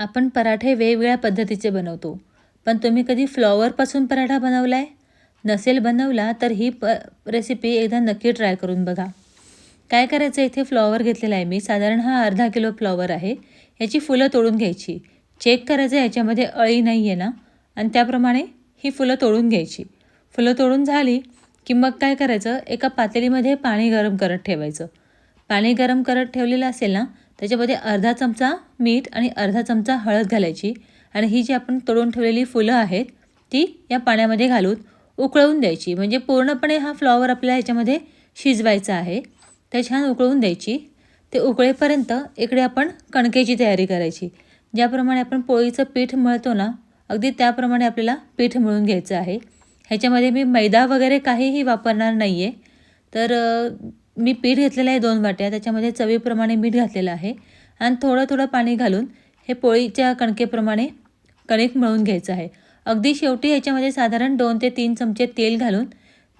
आपण पराठे वेगवेगळ्या पद्धतीचे बनवतो. पण तुम्ही कधी फ्लॉवरपासून पराठा बनवला आहे नसेल बनवला तर ही प रेसिपी एकदा नक्की ट्राय करून बघा. काय करायचं इथे फ्लॉवर घेतलेला आहे मी. साधारण हा अर्धा किलो फ्लॉवर आहे. याची फुलं तोडून घ्यायची. चेक करायचं याच्यामध्ये अळी नाही आहे ना? आणि त्याप्रमाणे ही फुलं तोडून घ्यायची. फुलं तोडून झाली की मग काय करायचं? एका पातेलीमध्ये पाणी गरम करत ठेवायचं. पाणी गरम करत ठेवलेलं असेल ना त्याच्यामध्ये अर्धा चमचा मीठ आणि अर्धा चमचा हळद घालायची. आणि ही जी आपण तोडून ठेवलेली फुलं आहेत ती या पाण्यामध्ये घालून उकळवून द्यायची. म्हणजे पूर्णपणे हा फ्लॉवर आपल्याला ह्याच्यामध्ये शिजवायचा आहे. ते छान उकळवून द्यायची. ते उकळेपर्यंत इकडे आपण कणकेची तयारी करायची. ज्याप्रमाणे आपण पोळीचं पीठ मळतो ना अगदी त्याप्रमाणे आपल्याला पीठ मळून घ्यायचं आहे. ह्याच्यामध्ये मी मैदा वगैरे काहीही वापरणार नाही आहे तर मी पीठ घेतलेलं आहे दोन वाट्या त्याच्यामध्ये चवीप्रमाणे मीठ घातलेलं आहे. आणि थोडं थोडं पाणी घालून हे पोळीच्या कणकेप्रमाणे कणिक मळून घ्यायचं आहे. अगदी शेवटी ह्याच्यामध्ये साधारण दोन ते तीन चमचे तेल घालून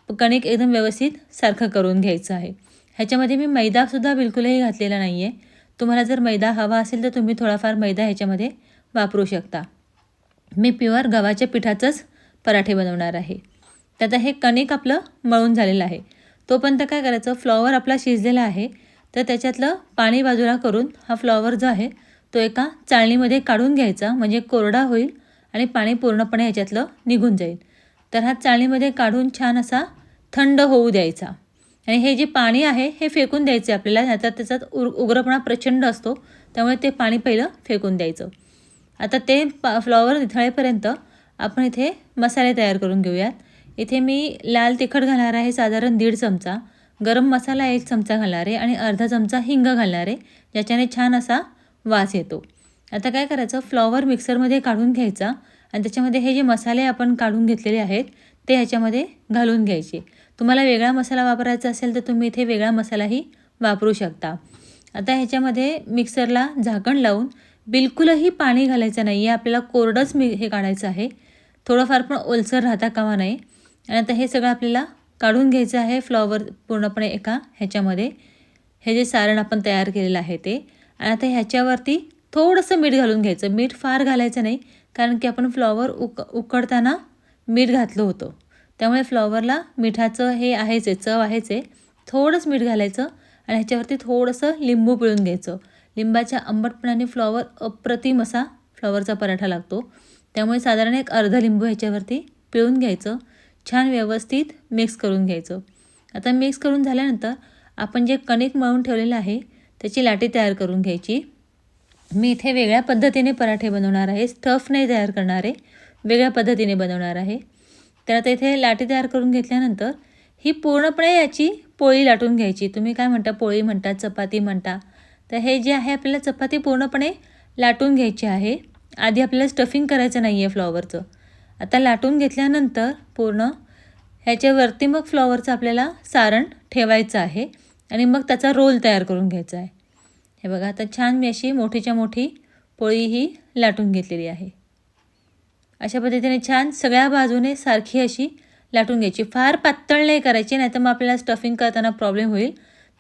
कणिक एकदम व्यवस्थित सारखं करून घ्यायचं आहे. ह्याच्यामध्ये मी मैदासुद्धा बिलकुलही घातलेला नाही आहे तुम्हाला जर मैदा हवा असेल तर तुम्ही थोडाफार मैदा ह्याच्यामध्ये वापरू शकता. मी प्युअर गव्हाच्या पिठाचंच पराठे बनवणार आहे. तर आता हे कणिक आपलं मळून झालेलं आहे. तोपर्यंत काय करायचं? फ्लॉवर आपला शिजलेला आहे. तर त्याच्यातलं पाणी बाजूला करून हा फ्लॉवर जो आहे तो एका चाळणीमध्ये काढून घ्यायचा. म्हणजे कोरडा होईल आणि पाणी पूर्णपणे ह्याच्यातलं निघून जाईल. तर हा चाळणीमध्ये काढून छान असा थंड होऊ द्यायचा. आणि हे जे पाणी आहे हे फेकून द्यायचे आपल्याला. नाहीतर त्याच्यात उ उग्रपणा प्रचंड असतो. त्यामुळे ते पाणी पहिलं फेकून द्यायचं. आता ते पा फ्लॉवर निथळेपर्यंत आपण इथे मसाले तयार करून घेऊयात. इथे मी लाल तिखट घालणार आहे साधारण दीड चमचा. गरम मसाला एक चमचा घालणार आहे आणि अर्धा चमचा हिंग घालणार आहे ज्याच्याने छान असा वास येतो. आता काय करायचं? फ्लॉवर मिक्सरमध्ये काढून घ्यायचा आणि त्याच्यामध्ये हे जे मसाले आपण काढून घेतलेले आहेत ते ह्याच्यामध्ये घालून घ्यायचे. तुम्हाला वेगळा मसाला वापरायचा असेल तर तुम्ही इथे वेगळा मसालाही वापरू शकता. आता ह्याच्यामध्ये मिक्सरला झाकण लावून बिलकुलही पाणी घालायचं नाही आहे आपल्याला कोरडंच मी हे काढायचं आहे. थोडंफार पण ओलसर राहता कामा नाही आणि आता हे सगळं आपल्याला काढून घ्यायचं आहे फ्लॉवर पूर्णपणे एका ह्याच्यामध्ये. हे जे सारण आपण तयार केलेलं आहे ते. आणि आता ह्याच्यावरती थोडंसं मीठ घालून घ्यायचं. मीठ फार घालायचं नाही कारण की आपण फ्लॉवर उक उकडताना मीठ घातलं होतं. त्यामुळे फ्लॉवरला मिठाचं हे आहेच आहे चव आहेच आहे. थोडंच मीठ घालायचं आणि ह्याच्यावरती थोडंसं लिंबू पिळून घ्यायचं. लिंबाच्या आंबटपणाने फ्लॉवर अप्रतिम असा फ्लॉवरचा पराठा लागतो. त्यामुळे साधारण एक अर्धा लिंबू ह्याच्यावरती पिळून घ्यायचं. छान व्यवस्थित मिक्स करून घ्यायचं. आता मिक्स करून झाल्यानंतर आपण जे कणिक मळून ठेवलेलं आहे त्याची लाटी तयार करून घ्यायची. मी इथे वेगळ्या पद्धतीने पराठे बनवणार आहे. स्टफ नाही तयार करणार आहे. वेगळ्या पद्धतीने बनवणार आहे. तर आता इथे लाटी तयार करून घेतल्यानंतर ही पूर्णपणे याची पोळी लाटून घ्यायची. तुम्ही काय म्हणता? पोळी म्हणता चपाती म्हणता. तर हे जे आहे आपल्याला चपाती पूर्णपणे लाटून घ्यायची आहे. आधी आपल्याला स्टफिंग करायचं नाही आहे फ्लॉवरचं आता लाटून घेतल्यानंतर पूर्ण ह्याच्यावरती मग फ्लॉवरचं आपल्याला सारण ठेवायचं आहे. आणि मग त्याचा रोल तयार करून घ्यायचा आहे. हे बघा आता छान मी अशी मोठीच्या मोठी पोळी ही लाटून घेतलेली आहे. अशा पद्धतीने छान सगळ्या बाजूने सारखी अशी लाटून घ्यायची. फार पातळ नाही करायची नाही तर मग आपल्याला स्टफिंग करताना प्रॉब्लेम होईल.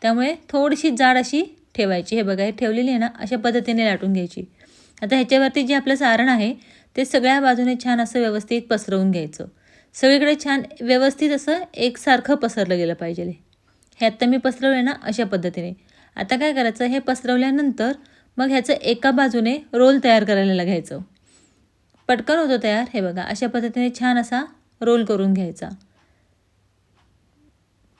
त्यामुळे थोडीशी जाड अशी ठेवायची. हे बघा हे ठेवलेली आहे ना अशा पद्धतीने लाटून घ्यायची. आता ह्याच्यावरती जे आपलं सारण आहे ते सगळ्या बाजूने छान असं व्यवस्थित पसरवून घ्यायचं. सगळीकडे छान व्यवस्थित असं एकसारखं पसरलं गेलं पाहिजे. हे आत्ता मी पसरवलं ना अशा पद्धतीने. आता काय करायचं हे पसरवल्यानंतर मग ह्याचं एका बाजूने रोल तयार करायला घ्यायचं. पटकन होतो तयार हे बघा अशा पद्धतीने छान असा रोल करून घ्यायचा.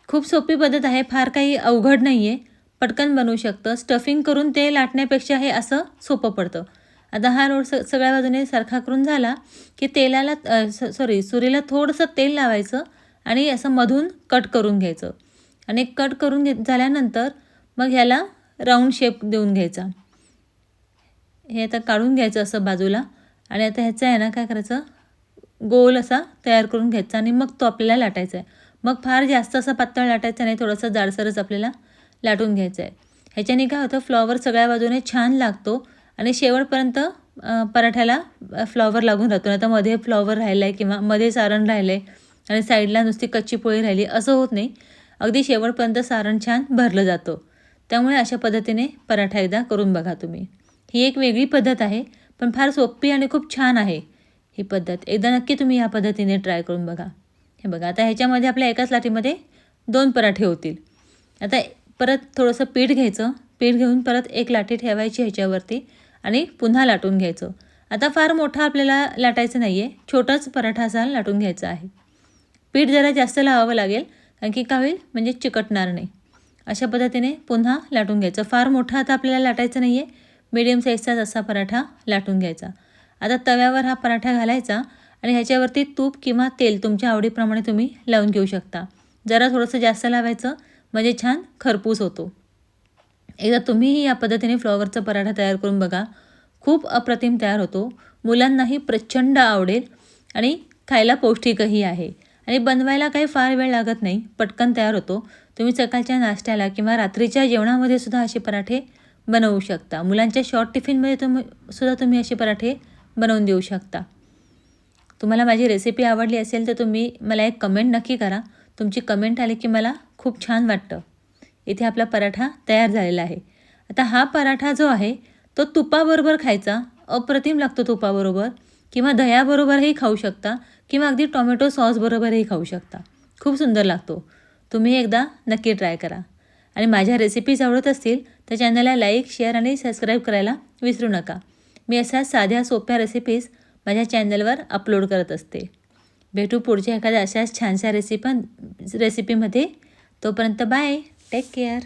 खूप सोपी पद्धत आहे फार काही अवघड नाही आहे पटकन बनवू शकतं. स्टफिंग करून ते लाटण्यापेक्षा हे असं सोपं पडतं. आता हा रोड स सगळ्या बाजूने सारखा करून झाला की तेलाला सॉरी सुरीला थोडंसं तेल लावायचं आणि असं मधून कट करून घ्यायचं. आणि कट करून घे झाल्यानंतर मग ह्याला राऊंड शेप देऊन घ्यायचा. हे आता काढून घ्यायचं असं बाजूला आणि आता ह्याचं आहे ना काय करायचं? गोल असा तयार करून घ्यायचा आणि मग तो आपल्याला लाटायचा आहे. मग फार जास्त असा पातळ लाटायचा नाही थोडंसं जाडसरच आपल्याला लाटून घ्यायचं आहे. ह्याच्याने काय होतं? फ्लॉवर सगळ्या बाजूने छान लागतो आणि शेवटपर्यंत पराठ्याला फ्लॉवर लागून राहतो. आता मध्ये फ्लॉवर राहिला आहे किंवा मध्ये सारण राहिलं आहे आणि साईडला नुसती कच्ची पोळी राहिली असं होत नाही. अगदी शेवटपर्यंत सारण छान भरलं जातं. त्यामुळे अशा पद्धतीने पराठा एकदा करून बघा तुम्ही. ही एक वेगळी पद्धत आहे पण फार सोपी आणि खूप छान आहे ही पद्धत. एकदा नक्की तुम्ही ह्या पद्धतीने ट्राय करून बघा. हे बघा आता ह्याच्यामध्ये आपल्या एकाच लाटीमध्ये दोन पराठे होतील. आता परत थोडंसं पीठ घ्यायचं. पीठ घेऊन परत एक लाटी ठेवायची ह्याच्यावरती. आणि पुन्हा लाटून घ्यायचं. आता फार मोठा आपल्याला लाटायचं नाही आहे छोटाच पराठा असा लाटून घ्यायचा आहे. पीठ जरा जास्त लावावं लागेल कारण की का होईल म्हणजे चिकटणार नाही. अशा पद्धतीने पुन्हा लाटून घ्यायचं. फार मोठा आता आपल्याला लाटायचं नाही आहे मिडियम साईजचाच असा पराठा लाटून घ्यायचा. आता तव्यावर हा पराठा घालायचा आणि ह्याच्यावरती तूप किंवा तेल तुमच्या आवडीप्रमाणे तुम्ही लावून घेऊ शकता. जरा थोडंसं जास्त लावायचं म्हणजे छान खरपूस होतो. एकदा तुम्हीही या पद्धतीने फ्लॉवरचा पराठा तयार करून बघा. खूप अप्रतिम तयार होतो. मुलांनाही प्रचंड आवडेल आणि खायला पौष्टिकही आहे. आणि बनवायला काही फार वेळ लागत नाही. पटकन तयार होतो. तुम्ही सकाळच्या नाश्त्याला किंवा रात्रीच्या जेवणामध्ये सुद्धा असे पराठे बनवू शकता. मुलांच्या शॉर्ट टिफिनमध्ये तुम्ही सुद्धा तुम्ही असे पराठे बनवून देऊ शकता. तुम्हाला माझी रेसिपी आवडली असेल तर तुम्ही मला एक कमेंट नक्की करा. तुमची कमेंट आली की मला खूप छान वाटतं. इथे आपला पराठा तयार झालेला आहे. आता हा पराठा जो आहे तो तुपाबरोबर खायचा अप्रतिम लागतो तुपाबरोबर किंवा दह्याबरोबरही खाऊ शकता किंवा अगदी टोमॅटो सॉसबरोबरही खाऊ शकता. खूप सुंदर लागतो. तुम्ही एकदा नक्की ट्राय करा. आणि माझ्या रेसिपीज आवडत असतील तर चॅनलला लाईक शेअर आणि सबस्क्राईब करायला विसरू नका. मी अशा साध्या सोप्या रेसिपीज माझ्या चॅनलवर अपलोड करत असते. भेटू पुढच्या एखाद्या अशाच छानशा रेसिपी रेसिपीमध्ये तोपर्यंत बाय टेक केअर